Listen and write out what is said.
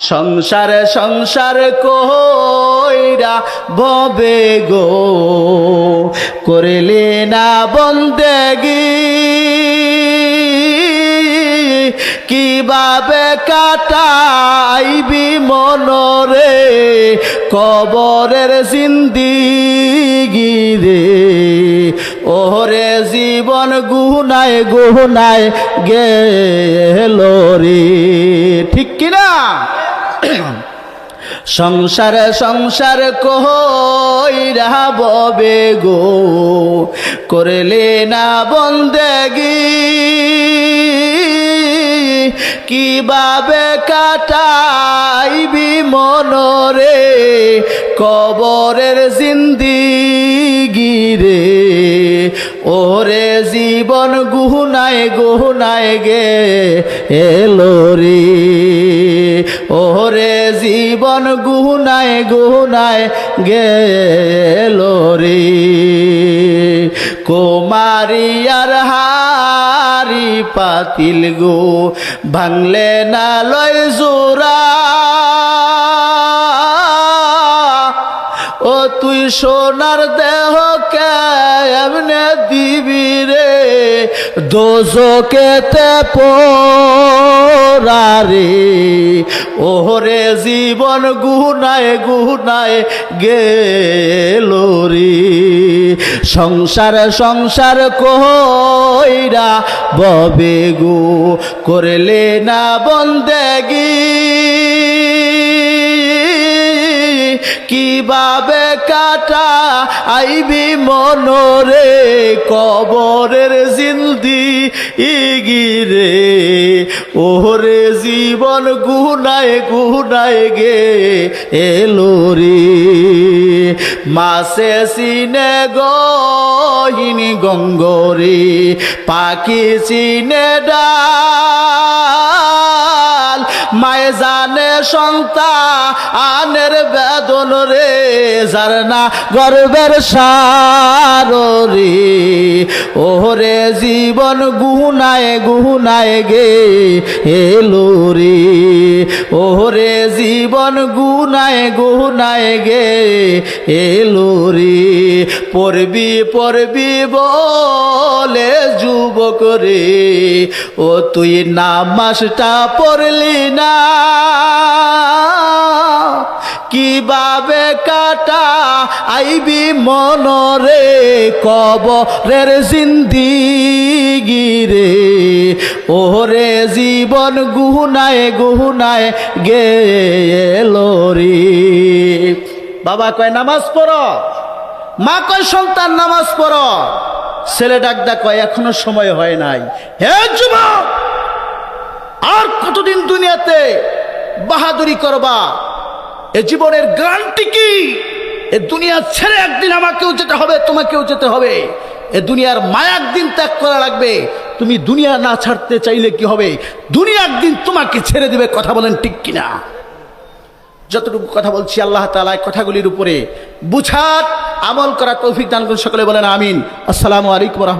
সংসারে সংসার কইরা ববে গো? করলে না বন্দেগি? কীভাবে কাটাইবি মনরে কবরের জিন্দিগি রে? ওরে জীবন গুনায় গুনায় গেল রে। সংসার সংসার কইরা ববে গো? করলে না বন্দেগি? কীভাবে কাটাইবি মনরে? কবরের জিন্দিগি রে ওরে জীবন গুহনায় গুহনায় গে এলো রে। ওরে জীবন গুহনায় গুহনায় গেলো রে। কুমারিয়ার হারি পাতিল গো, ভাঙলে না লয় জোরা ও তুই সোনার দেহ রে দোজকেতে পোরারে ওহরে জীবন গুনায় গুনায় গেল রে। সংসার সংসার কইরা ববে গো, করলে না বন্দেগি। কীভাবে কাটা আইবি মনরে কবরের জিন্দি ইগিরে? ওরে জীবন গুনায় গুনায় গে এলো রে। মাসে সিনে গহিনী গঙ্গরে, পাখি চিনে ডাল। মায়ে জানে সন্তানের বেদন রে, যার না গর্বের সার রে জীবন গুনায় গুনায় গে এলো রে। জীবন গুনায় গুনায় গে এলো রে। পড়বি পড়বি বলে যুবক রে। ও তুই নামাজটা পড়লি না। কীভাবে কাটা আইবি মনরে, কবরের জিন্দিগি রে ওরে জীবন গুহনায় গুহনায় গেল রে। বাবা কয়, নামাজ পড়ো। মা কয়, সন্তান, নামাজ পড়ো। ছেলে ডাক কয়, এখনও সময় হয় নাই। হে যুবক, আর কতদিন দুনিয়াতে বাহাদুরি করবা? এ জীবনের গ্রান্টি কি? এ দুনিয়া ছেড়ে একদিন আমাকেও যেতে হবে, তোমাকেও যেতে হবে। এ দুনিয়ার মায়া একদিন ত্যাগ করা লাগবে। তুমি দুনিয়া না ছাড়তে চাইলে কি হবে? দুনিয়া একদিন তোমাকে ছেড়ে দিবে, কথা বলেন ঠিক কিনা? যতটুকু কথা বলছি আল্লাহ তালা কথাগুলির উপরে। বুঝার, আমল করা তৌফিক দান সকলে বলেন আমিন। আসসালামু আলাইকুম